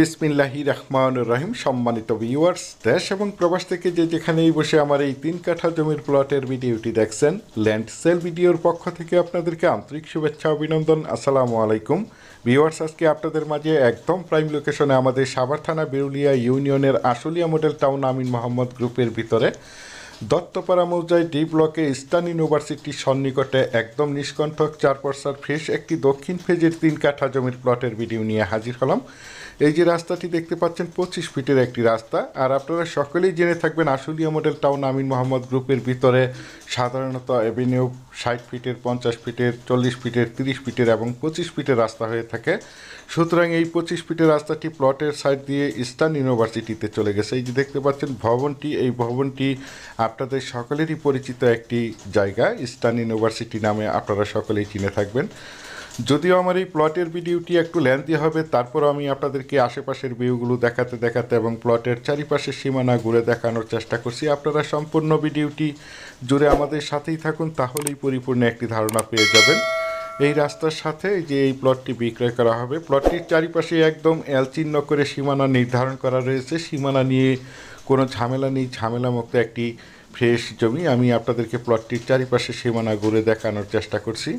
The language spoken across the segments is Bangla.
বিসমিল্লাহি রহমান রহিম, সম্মানিত ভিউয়ার্স দেশ এবং প্রবাস থেকে যে যেখানেই বসে আমার এই তিন কাঠা জমির প্লটের ভিডিওটি দেখছেন ল্যান্ড সেল ভিডিওর পক্ষ থেকে আপনাদেরকে আন্তরিক শুভেচ্ছা, অভিনন্দন, আসসালামু আলাইকুম। ভিউয়ার্স আজকে আপনাদের মাঝে একদম প্রাইম লোকেশনে আমাদের সাভার থানা বেরুলিয়া ইউনিয়নের আশুলিয়া মডেল টাউন আমিন মোহাম্মদ গ্রুপের ভিতরে। দত্তপাড়া মৌজায় ডি ব্লকে ইস্টার্ন ইউনিভার্সিটির সন্নিকটে একদম নিষ্কণ্ঠক চার পর্সার ফ্রেশ একটি দক্ষিণ ফেজের তিন কাঠা জমির প্লটের ভিডিও নিয়ে হাজির হলাম। এই যে রাস্তাটি দেখতে পাচ্ছেন, পঁচিশ ফিটের একটি রাস্তা। আর আপনারা সকলেই জেনে থাকবেন, আশুলিয়া মডেল টাউন আমিন মোহাম্মদ গ্রুপের ভিতরে সাধারণত অ্যাভিনিউ ষাট ফিটের, পঞ্চাশ ফিটের, চল্লিশ ফিটের, তিরিশ ফিটের এবং পঁচিশ ফিটের রাস্তা হয়ে থাকে। সুতরাং এই পঁচিশ ফিটের রাস্তাটি প্লটের সাইড দিয়ে ইস্টার্ন ইউনিভার্সিটিতে চলে গেছে। এই যে দেখতে পাচ্ছেন, ভবনটি, এই ভবনটি আপনাদের সকলেরই পরিচিত একটি জায়গা, ইস্টার্ন ইউনিভার্সিটি নামে আপনারা সকলেই চিনে থাকবেন। যদিও আমার এই প্লটের ভিডিওটি একটু লেন্থি হবে তারপর আমি আপনাদেরকে আশেপাশের ভিউগুলো দেখাতে দেখাতে এবং প্লটের চারিপাশের সীমানা ঘুরে দেখানোর চেষ্টা করছি। আপনারা সম্পূর্ণ ভিডিওটি জুড়ে আমাদের সাথেই থাকুন, তাহলেই পরিপূর্ণ একটি ধারণা পেয়ে যাবেন। এই রাস্তার সাথে যে এই প্লটটি বিক্রয় করা হবে, প্লটটির চারিপাশে একদম এল চিহ্ন করে সীমানা নির্ধারণ করা রয়েছে। সীমানা নিয়ে কোনো ঝামেলা নেই, ঝামেলামুক্ত একটি ফ্রেশ জমি। আমি আপনাদেরকে প্লটটির চারিপাশে সীমানা ঘুরে দেখানোর চেষ্টা করছি।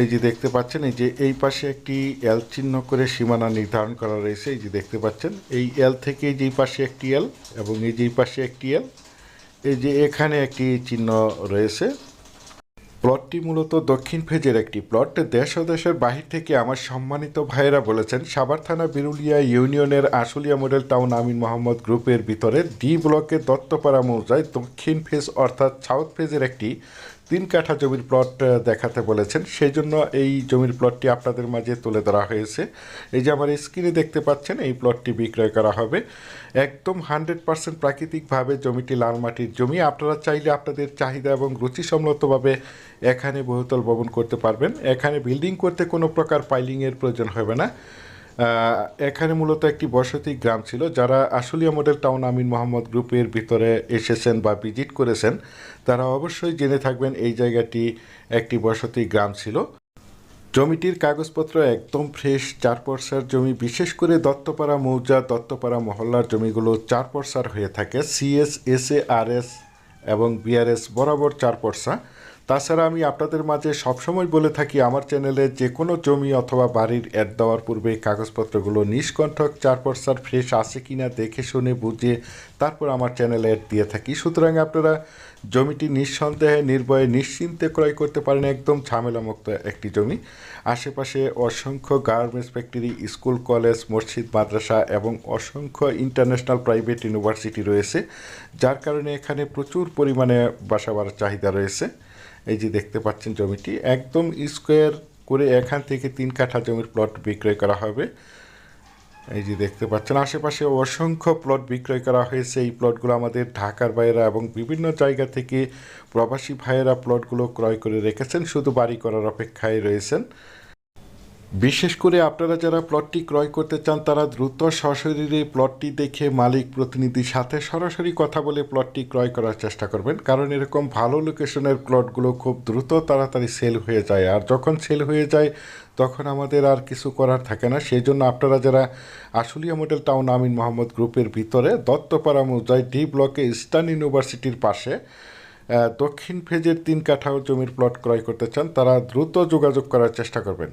এই যে দেখতে পাচ্ছেন, এই যে এই পাশে একটি এল চিহ্ন করে সীমানা নির্ধারণ করা রয়েছে। এই যে দেখতে পাচ্ছেন, এই এল থেকে এই যে এই পাশে একটি এল এবং এই যে পাশে একটি এল এই যে এখানে একটি চিহ্ন রয়েছে। প্লটটি মূলত দক্ষিণ ফেজের একটি প্লট। দেশ ও দেশের বাহির থেকে আমার সম্মানিত ভাইয়েরা বলেছেন, সাভার থানা বিরুলিয়া ইউনিয়নের আশুলিয়া মডেল টাউন আমিন মোহাম্মদ গ্রুপের ভিতরে ডি ব্লকে দত্তপাড়া মৌজায় দক্ষিণ ফেজ অর্থাৎ সাউথ ফেজের একটি তিন কাঠা জমির প্লট দেখাতে বলেছেন। সেই জন্য এই জমির প্লটটি আপনাদের মাঝে তুলে ধরা হয়েছে। এই যে আমার স্ক্রিনে দেখতে পাচ্ছেন, এই প্লটটি বিক্রয় করা হবে। একদম হান্ড্রেড পার্সেন্ট প্রাকৃতিকভাবে জমিটি লাল মাটির জমি। আপনারা চাইলে আপনাদের চাহিদা এবং রুচিসম্মতভাবে এখানে বহুতল ভবন করতে পারবেন। এখানে বিল্ডিং করতে কোনো প্রকার পাইলিংয়ের প্রয়োজন হবে না। এখানে মূলত একটি বসতি গ্রাম ছিল, যারা আশুলিয়া মডেল টাউন আমিন মোহাম্মদ গ্রুপের ভিতরে এসেছেন বা ভিজিট করেছেন। তারা অবশ্যই জেনে থাকবেন এই জায়গাটি একটি বসতি গ্রাম ছিল। জমিটির কাগজপত্র একদম ফ্রেশ চার পর্সার জমি, বিশেষ করে দত্তপাড়া মৌজা, দত্তপাড়া মহল্লার জমিগুলো চার পর্সার হয়ে থাকে। CS S A R S এবং বিআরএস বরাবর চার পর্সা তাছাড়া আমি আপনাদের মাঝে সবসময় বলে থাকি, আমার চ্যানেলে যে কোনো জমি অথবা বাড়ির অ্যাড দেওয়ার পূর্বে কাগজপত্রগুলো নিষ্কণ্ঠক চার পর্সার ফ্রেশ আছে কি না দেখে শুনে বুঝে তারপর আমার চ্যানেলে অ্যাড দিয়ে থাকি। সুতরাং আপনারা জমিটি নিঃসন্দেহে, নির্ভয়ে, নিশ্চিন্তে ক্রয় করতে পারেন, একদম ঝামেলামুক্ত একটি জমি। আশেপাশে অসংখ্য গার্মেন্টস ফ্যাক্টরি, স্কুল, কলেজ, মসজিদ, মাদ্রাসা এবং অসংখ্য ইন্টারন্যাশনাল প্রাইভেট ইউনিভার্সিটি রয়েছে, যার কারণে এখানে প্রচুর পরিমাণে বাসা বাড়ার চাহিদা রয়েছে। এই যে দেখতে পাচ্ছেন জমিটি, একদম স্কোয়ার করে এখান থেকে তিন কাঠা জমির প্লট বিক্রয় করা হবে। এই যে দেখতে পাচ্ছেন, আশেপাশে অসংখ্য প্লট বিক্রয় করা হয়েছে। এই প্লটগুলো আমাদের ঢাকার বাইরা এবং বিভিন্ন জায়গা থেকে প্রবাসী ভাইয়েরা প্লটগুলো ক্রয় করে রেখেছেন, শুধু বাড়ি করার অপেক্ষায় রয়েছেন। বিশেষ করে আপনারা যারা প্লটটি ক্রয় করতে চান, তারা দ্রুত সশরীরে প্লটটি দেখে মালিক প্রতিনিধির সাথে সরাসরি কথা বলে প্লটটি ক্রয় করার চেষ্টা করবেন। কারণ এরকম ভালো লোকেশনের প্লটগুলো খুব দ্রুত তাড়াতাড়ি সেল হয়ে যায়। আর যখন সেল হয়ে যায়, তখন আমাদের আর কিছু করার থাকে না। সেই জন্য আপনারা যারা আশুলিয়া মডেল টাউন আমিন মোহাম্মদ গ্রুপের ভিতরে, দত্তপাড়া মৌজায় ডি ব্লকে ইস্টার্ন ইউনিভার্সিটির পাশে দক্ষিণ ফেজের তিন কাঠাও জমির প্লট ক্রয় করতে চান, তারা দ্রুত যোগাযোগ করার চেষ্টা করবেন।